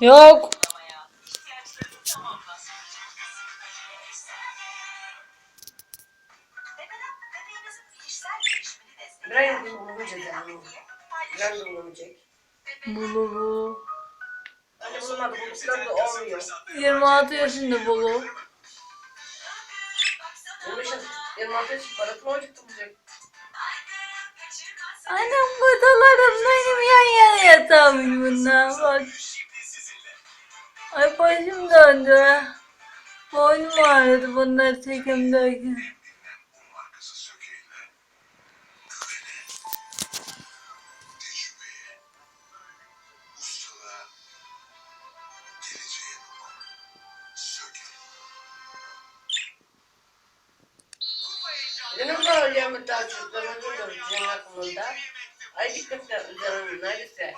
Yok. İbrahim kullanacak yani. İbrahim kullanacak. Bulu bulu. Hani bunlar buluşlar da olmuyor. 26 yaşında bulu. 25 yaş, 26 yaş parası mı olacak bulacak? Anam kutularım benim yan yana yatağım bunlar bak. Ay başım döndü. Boynum ağrıdı bunları çekimdeyken. Benim de öyle mi daha Cennet aklımda. Ay dikkatler üzerine neredeyse.